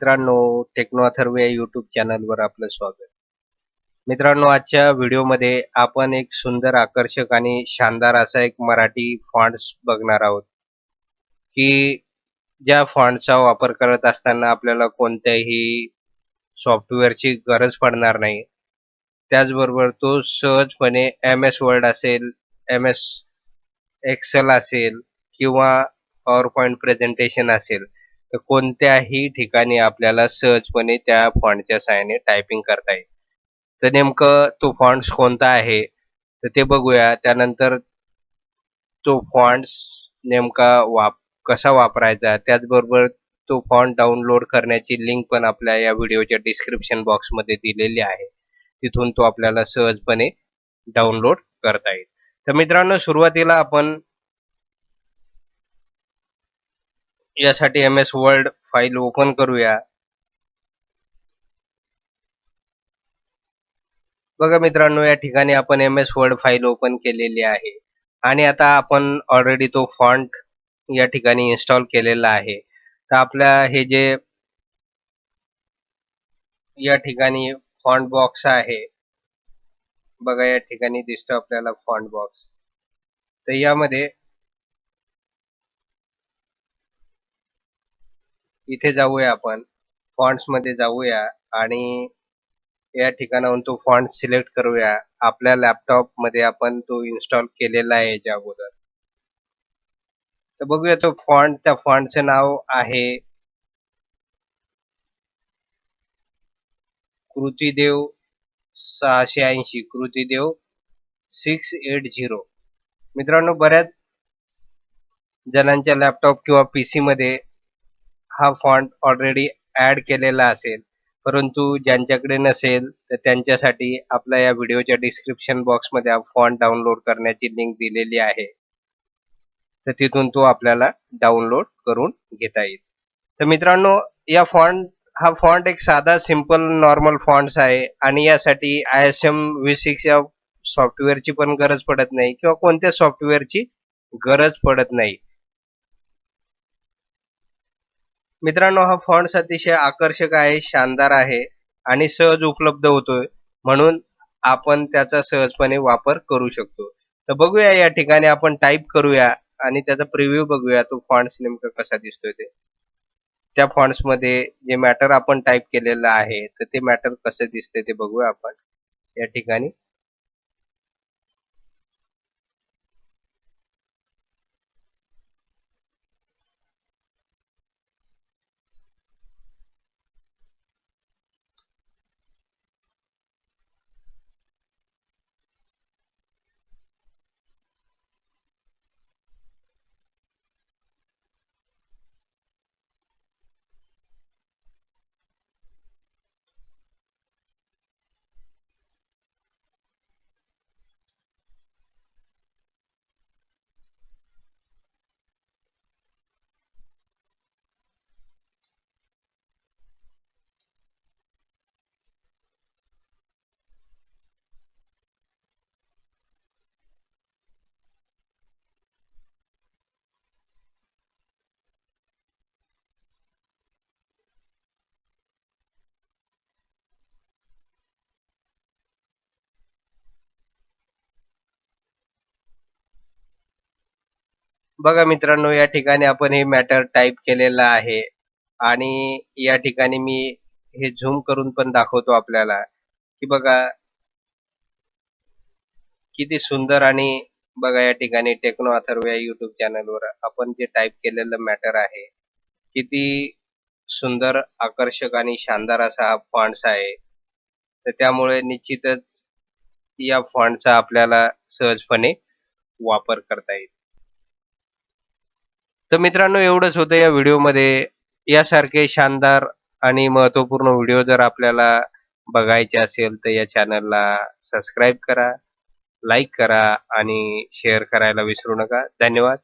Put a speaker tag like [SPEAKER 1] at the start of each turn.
[SPEAKER 1] मित्रांनो टेक्नो अथर्व या युट्यूब चॅनलवर आपलं स्वागत. मित्रांनो आजच्या व्हिडिओमध्ये आपण एक सुंदर आकर्षक आणि शानदार असा एक मराठी फॉन्ट्स बघणार आहोत. की ज्या फॉन्टचा वापर करत असताना आपल्याला कोणत्याही सॉफ्टवेअरची गरज पडणार नाही. त्याचबरोबर तो सहजपणे एम एस वर्ड असेल एम एस एक्सेल असेल किंवा पॉवर पॉईंट प्रेझेंटेशन असेल तर कोणत्याही ठिकाणी आपल्याला सहजपणे त्या फॉन्टच्या सहाय्याने टायपिंग करता येईल. तर नेमकं तो फॉन्ट्स कोणता आहे? तर ते बघूया. त्यानंतर तो फॉन्ट्स नेमका वाप कसा वापरायचा? त्याचबरोबर तो फॉन्ट डाउनलोड करण्याची लिंक पण आपल्या या व्हिडिओच्या डिस्क्रिप्शन बॉक्समध्ये दिलेली आहे. तिथून तो आपल्याला सहजपणे डाउनलोड करता येईल. तर मित्रांनो सुरुवातीला आपण यासाठी M S world file open करूया. बघा मित्रांनो या ठिकाणी आपण M S word file open केलेली आहे. आणि आता आपण ऑलरेडी तो फॉन्ट या ठिकाणी इन्स्टॉल केलेला आहे. तर आपल्या हे जे या ठिकाणी फॉन्ट बॉक्स आहे बघा या ठिकाणी दिसतो आपल्याला फॉन्ट बॉक्स तर यामध्ये इथे जाऊया आपण. फॉन्ट्समध्ये जाऊया आणि या ठिकाणाहून तो फॉन्ट सिलेक्ट करूया. आपल्या लॅपटॉपमध्ये आपण तो इन्स्टॉल केलेला आहे याच्या अगोदर तर बघूया तो फॉन्ट त्या फॉन्टचं नाव आहे कृतीदेव सहाशे ऐंशी कृतीदेव सिक्स एट झिरो मित्रांनो बऱ्याच जणांच्या लॅपटॉप किंवा पीसी मध्ये हा फॉन्ट ऑलरेडी ऍड केलेला असेल. परंतु ज्यांच्याकडे नसेल तर त्यांच्यासाठी आपल्या या व्हिडिओच्या डिस्क्रिप्शन बॉक्समध्ये फॉन्ट डाउनलोड करण्याची लिंक दिलेली आहे. तर तिथून तो आपल्याला डाउनलोड करून घेता येईल. तर मित्रांनो या फॉन्ट हा फॉन्ट एक साधा सिंपल नॉर्मल फॉन्ट्स आहे. आणि यासाठी I S M V six या सॉफ्टवेअरची पण गरज पडत नाही किंवा कोणत्या सॉफ्टवेअरची गरज पडत नाही. मित्रांनो हा फॉन्ट्स अतिशय आकर्षक आहे शानदार आहे आणि सहज उपलब्ध होतोय. म्हणून आपण त्याचा सहजपणे वापर करू शकतो. तर बघूया या ठिकाणी आपण टाईप करूया आणि त्याचा प्रिव्ह्यू बघूया तो फॉन्ट्स नेमका कसा दिसतोय ते. त्या फॉन्ट्समध्ये जे मॅटर आपण टाईप केलेलं आहे तर ते मॅटर कसं दिसते ते बघूया आपण. या ठिकाणी बघा मित्रांनो या ठिकाणी आपण हे मॅटर टाईप केलेलं आहे. आणि या ठिकाणी मी हे झूम करून पण दाखवतो आपल्याला. की बघा किती सुंदर आणि बघा या ठिकाणी टेक्नो अथर्व या युट्यूब चॅनलवर आपण जे टाईप केलेलं मॅटर आहे. किती सुंदर आकर्षक आणि शानदार असा हा फॉन्ट्स आहे. तर त्यामुळे निश्चितच या फॉन्टचा आपल्याला सहजपणे वापर करता येईल. तर मित्रांनो एवढंच होतं या व्हिडिओमध्ये. यासारखे शानदार आणि महत्त्वपूर्ण व्हिडिओ जर आपल्याला बघायचे असेल तर या चॅनलला सबस्क्राईब करा लाईक करा आणि शेअर करायला विसरू नका. धन्यवाद.